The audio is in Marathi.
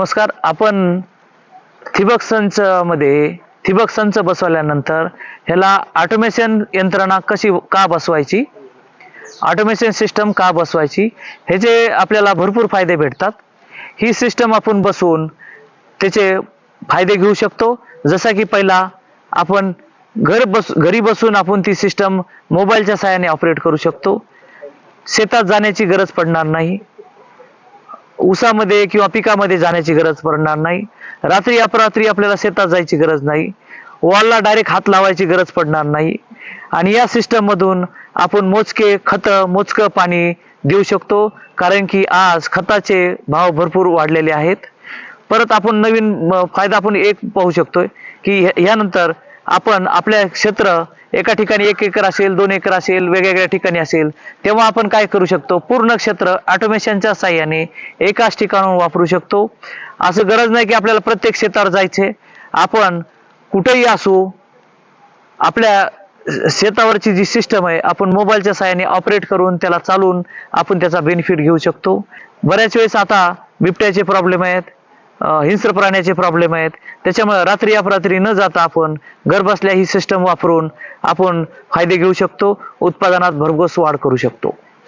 नमस्कार आपण ठिबक संच मध्ये ठिबक संच बसवल्यानंतर ह्याला ऑटोमेशन यंत्रणा कशी का बसवायची? ऑटोमेशन सिस्टम का बसवायची? ह्याचे आपल्याला भरपूर फायदे भेटतात ही सिस्टम आपण बसवून त्याचे फायदे घेऊ शकतो. जसा की पहिला आपण घर बस घरी बसून आपण ती सिस्टम मोबाईलच्या सहाय्याने ऑपरेट करू शकतो. शेतात जाण्याची गरज पडणार नाही. ऊसामध्ये किंवा पिकामध्ये जाण्याची गरज पडणार नाही. रात्री अपरात्री आपल्याला शेतात जायची गरज नाही. वॉलला डायरेक्ट हात लावायची गरज पडणार नाही. आणि या सिस्टम मधून आपण मोजके खत मोजकं पाणी देऊ शकतो. कारण की आज खताचे भाव भरपूर वाढलेले आहेत. परत आपण नवीन म, फायदा आपण एक पाहू शकतोय की ह्या- ह्यानंतर आपण आपल्या क्षेत्र एका ठिकाणी एक एकर असेल दोन एकर असेल वेगवेगळ्या ठिकाणी असेल तेव्हा आपण काय करू शकतो? पूर्ण क्षेत्र ऑटोमेशनच्या साह्याने एकाच ठिकाणून वापरू शकतो. असं गरज नाही की आपल्याला प्रत्येक शेतावर जायचे आपण कुठेही असू आपल्या शेतावरची जी सिस्टम आहे आपण मोबाईलच्या साहाय्याने ऑपरेट करून त्याला चालून आपण त्याचा बेनिफिट घेऊ शकतो. बऱ्याच वेळेस आता बिबट्याचे प्रॉब्लेम आहेत. हिंस्र प्राण्याचे प्रॉब्लेम आहेत. त्याच्यामुळे रात्री अपरात्री न जाता आपण घरबसल्या ही सिस्टम वापरून आपण फायदे घेऊ शकतो उत्पादनात भरघोस वाढ करू शकतो.